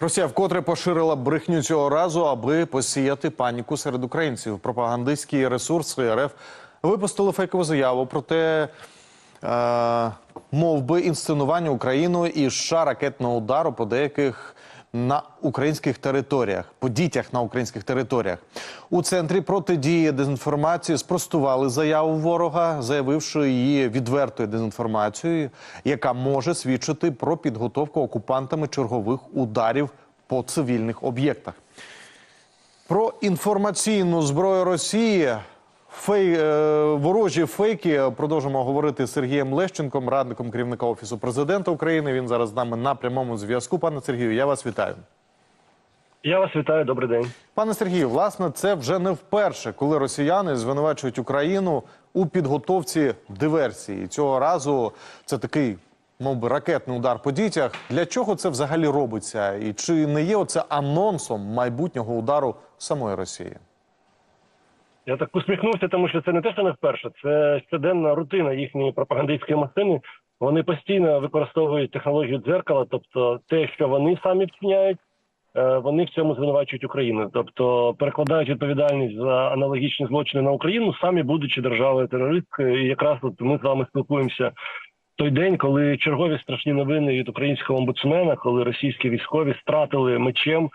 Росія вкотре поширила брехню цього разу, аби посіяти паніку серед українців. Пропагандистські ресурси РФ випустили фейкову заяву про те, е, мов би інсценування Україною і США ракетного удару по деяких на українських територіях, по дітях на українських територіях. У центрі протидії дезінформації спростували заяву ворога, заявивши її відвертою дезінформацією, яка може свідчити про підготовку окупантами чергових ударів по цивільних об'єктах. Про інформаційну зброю Росії. Фей, е, ворожі фейки продовжимо говорити з Сергієм Лещенком, радником керівника офісу президента України. Він зараз з нами на прямому зв'язку. Пане Сергію, я вас вітаю. Я вас вітаю, добрий день. Пане Сергію, власне, це вже не вперше, коли росіяни звинувачують Україну у підготовці диверсії. Цього разу це такий, мов би, ракетний удар по дітях. Для чого це взагалі робиться? І чи не є оце анонсом майбутнього удару самої Росії? Я так усміхнувся, тому що це не те, що не вперше, це щоденна рутина їхньої пропагандистської машини. Вони постійно використовують технологію дзеркала, тобто те, що вони самі вчиняють, е, вони в цьому звинувачують Україну. Тобто перекладають відповідальність за аналогічні злочини на Україну, самі будучи державою терористкою. І якраз от ми з вами спілкуємося. Той день, коли чергові страшні новини від українського омбудсмена, коли російські військові стратили мечем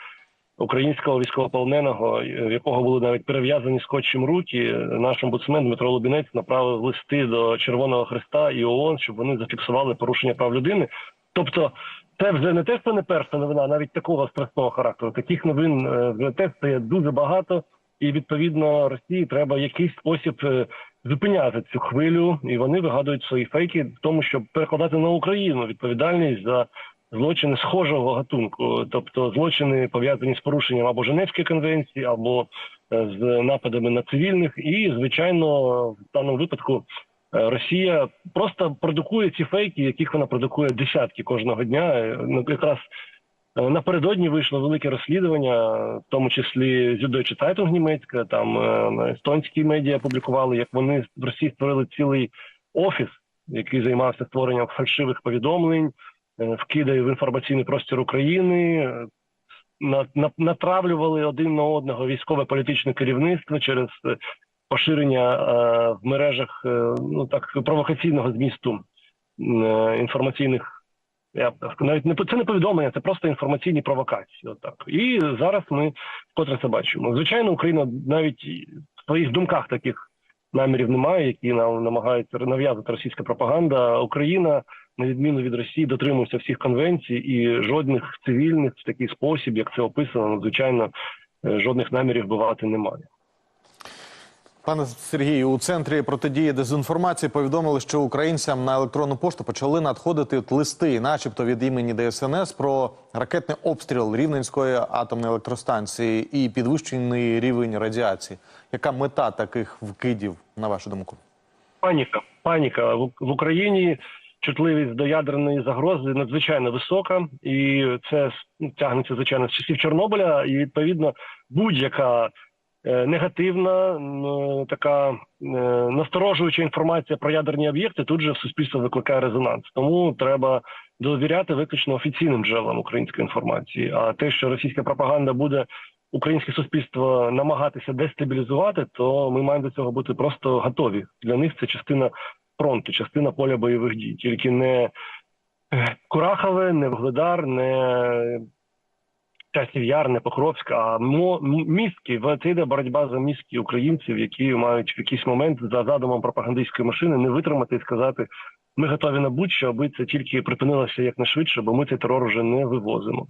українського військовополоненого, в якого були навіть перев'язані скотчем руки, наш омбудсмен Дмитро Лубінець направив листи до Червоного Христа і ООН, щоб вони зафіксували порушення прав людини. Тобто, це вже не те, що не перша новина, навіть такого страшного характеру. Таких новин е, вже теж стає дуже багато, і відповідно Росії треба якийсь спосіб е, зупиняти цю хвилю, і вони вигадують свої фейки в тому, щоб перекладати на Україну відповідальність за злочини схожого гатунку, тобто злочини пов'язані з порушенням або Женевської конвенції, або е, з нападами на цивільних, і звичайно, в даному випадку е, Росія просто продукує ці фейки, яких вона продукує десятки кожного дня. Е, Ну якраз напередодні вийшло велике розслідування, в тому числі з Süddeutsche Zeitung німецька, там естонські медіа публікували, як вони в Росії створили цілий офіс, який займався створенням фальшивих повідомлень вкидає в інформаційний простір України, е, на, на, натравлювали один на одного військове політичне керівництво через е, поширення е, в мережах е, ну так провокаційного змісту е, інформаційних. Я навіть не це не повідомлення, це просто інформаційні провокації. Отак і зараз ми вкотре це бачимо. Звичайно, Україна навіть в своїх думках таких намірів немає, які нам намагається нав'язати російська пропаганда. Україна на відміну від Росії, дотримується всіх конвенцій і жодних цивільних в такий спосіб, як це описано, надзвичайно е, жодних намірів вбивати немає. Пане Сергію, у центрі протидії дезінформації повідомили, що українцям на електронну пошту почали надходити листи, начебто від імені ДСНС, про ракетний обстріл Рівненської атомної електростанції і підвищений рівень радіації. Яка мета таких вкидів, на вашу думку? Паніка, паніка в Україні. Чутливість до ядерної загрози надзвичайно висока, і це ну, тягнеться звичайно з часів Чорнобиля. І відповідно будь-яка е, негативна, така е, насторожуюча інформація про ядерні об'єкти тут же в суспільство викликає резонанс. Тому треба довіряти виключно офіційним джерелам української інформації. А те, що російська пропаганда буде українське суспільство намагатися дестабілізувати, то ми маємо до цього бути просто готові. Для них це частина фронту, частина поля бойових дій, тільки не е, Курахове, не Вугледар, не Часів Яр, не Покровськ, а мо- м- містки. Це йде боротьба за містки українців, які мають в якийсь момент за задумом пропагандистської машини не витримати і сказати: ми готові на будь-що, аби це тільки припинилося якнайшвидше, бо ми цей терор вже не вивозимо.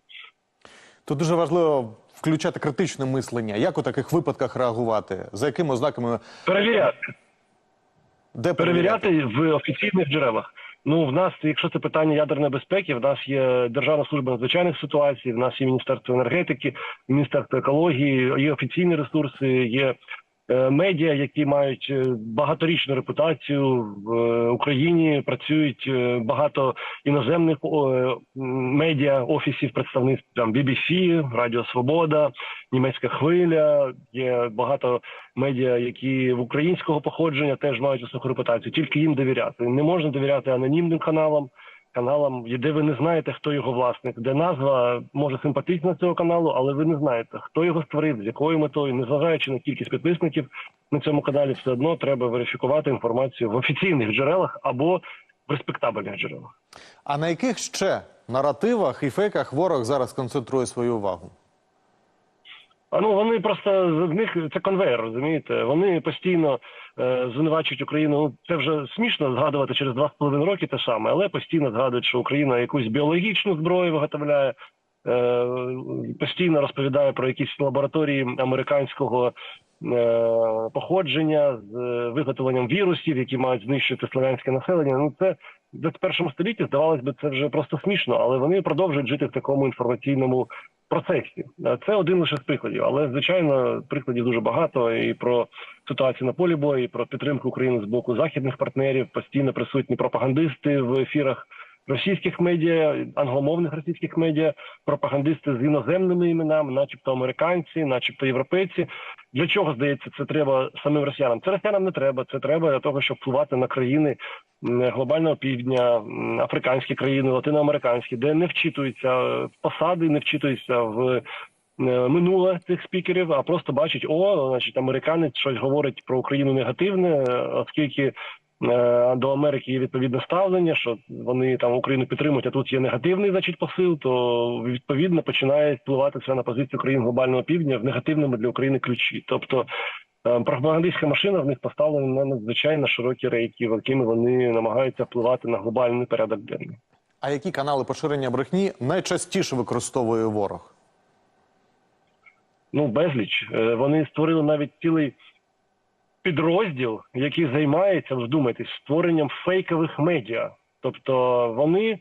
Тут дуже важливо включати критичне мислення. Як у таких випадках реагувати? За якими ознаками Перевіряти. Де перевіряти в офіційних джерелах. Ну, в нас, якщо це питання ядерної безпеки, в нас є Державна служба надзвичайних ситуацій, в нас є Міністерство енергетики, Міністерство екології, є офіційні ресурси, є медіа, які мають е, багаторічну репутацію в е, Україні. Працюють е, багато іноземних е, медіа офісів представництв там BBC, Радіо Свобода, Німецька хвиля. Є багато медіа, які в українського походження теж мають високу репутацію. Тільки їм довіряти. Не можна довіряти анонімним каналам. Каналам, де ви не знаєте, хто його власник, де назва може симпатична цього каналу, але ви не знаєте, хто його створив, з якою метою, незважаючи на кількість підписників на цьому каналі, все одно треба верифікувати інформацію в офіційних джерелах або в респектабельних джерелах. А на яких ще наративах і фейках ворог зараз концентрує свою увагу? А ну вони просто з них це конвейер, розумієте? Вони постійно е, звинувачують Україну. Ну це вже смішно згадувати через два з половиною роки те саме, але постійно згадують, що Україна якусь біологічну зброю виготовляє. Е, постійно розповідає про якісь лабораторії американського е, походження з виготовленням вірусів, які мають знищити слов'янське населення. Ну це в 21 столітті здавалось би, це вже просто смішно, але вони продовжують жити в такому інформаційному процесі. Е, Це один лише з прикладів, але звичайно прикладів дуже багато і про ситуацію на полі бою, і про підтримку України з боку західних партнерів, постійно присутні пропагандисти в ефірах російських медіа, англомовних російських медіа, пропагандисти з іноземними іменами, начебто американці, начебто європейці. Для чого здається, це треба самим росіянам? Це росіянам не треба. Це треба для того, щоб впливати на країни глобального півдня, африканські країни, латиноамериканські, де не вчитуються посади, не вчитуються в е, минуле цих спікерів, а просто бачить, о, значить, американець щось говорить про Україну негативне, оскільки. Е, До Америки є відповідне ставлення, що вони там Україну підтримують, а тут є негативний значить посил, то відповідно починає впливати це на позицію країн глобального півдня в негативному для України ключі. Тобто е, пропагандистська машина в них поставлена на надзвичайно широкі рейки, якими вони намагаються впливати на глобальний порядок денний. А які канали поширення брехні найчастіше використовує ворог? ну безліч. Е, Вони створили навіть цілий підрозділ, який займається, вдумайтесь, створенням фейкових медіа. Тобто вони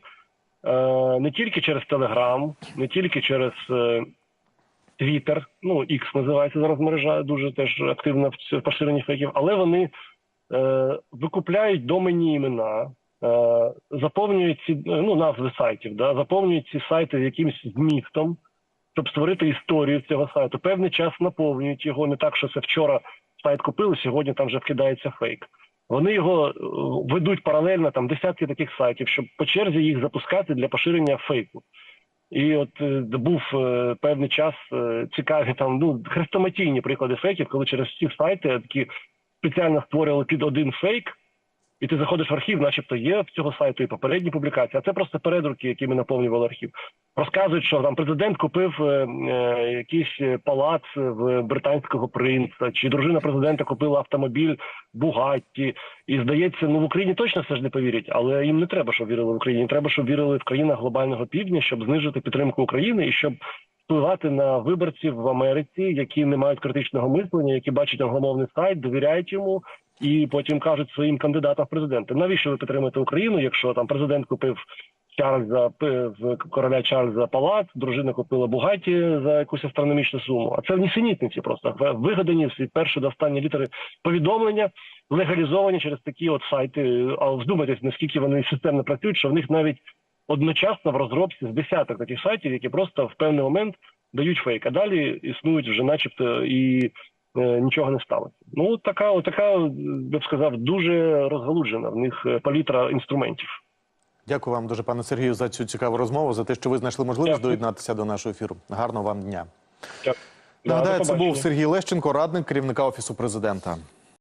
е, не тільки через Телеграм, не тільки через е, Твіттер, ну X називається зараз мережа, дуже теж активна в поширенні фейків, але вони е, викупляють доменні імена. е, Заповнюють ці ну назви сайтів, да заповнюють ці сайти якимось змістом, щоб створити історію цього сайту. Певний час наповнюють його не так, що це вчора сайт купили, сьогодні там вже вкидається фейк. Вони його е, ведуть паралельно там десятки таких сайтів, щоб по черзі їх запускати для поширення фейку. І от е, був е, певний час цікаві там ну хрестоматійні приклади фейків, коли через ці сайти такі спеціально створювали під один фейк, і ти заходиш в архів, начебто є в цього сайту і попередні публікації, а це просто передруки, якими наповнювали архів. Розказують, що там президент купив е, е, якийсь палац в британського принца, чи дружина президента купила автомобіль Бугатті. І здається, ну в Україні точно все ж не повірять, але їм не треба, щоб вірили в Україні. Треба, щоб вірили в країнах глобального півдня, щоб знижити підтримку України і щоб впливати на виборців в Америці, які не мають критичного мислення, які бачать англомовний сайт, довіряють йому. І потім кажуть своїм кандидатам в президенти, навіщо ви підтримуєте Україну, якщо там президент купив Чарльза короля Чарльза палац, дружина купила Бугаті за якусь астрономічну суму. А це нісенітниці просто вигадані всі перші до останні літери повідомлення, легалізовані через такі от сайти. А вздумайтесь, наскільки вони системно працюють, що в них навіть одночасно в розробці з десяток таких сайтів, які просто в певний момент дають фейк, а далі існують вже, начебто, і нічого не сталося. Ну така, така, я б сказав, дуже розгалуджена в них е, палітра інструментів. Дякую вам дуже, пане Сергію, за цю цікаву розмову, за те, що ви знайшли можливість Дякую. доєднатися до нашого ефіру. Гарного вам дня. Дякую. Нагадаю, це був. Сергій Лещенко, радник керівника офісу президента.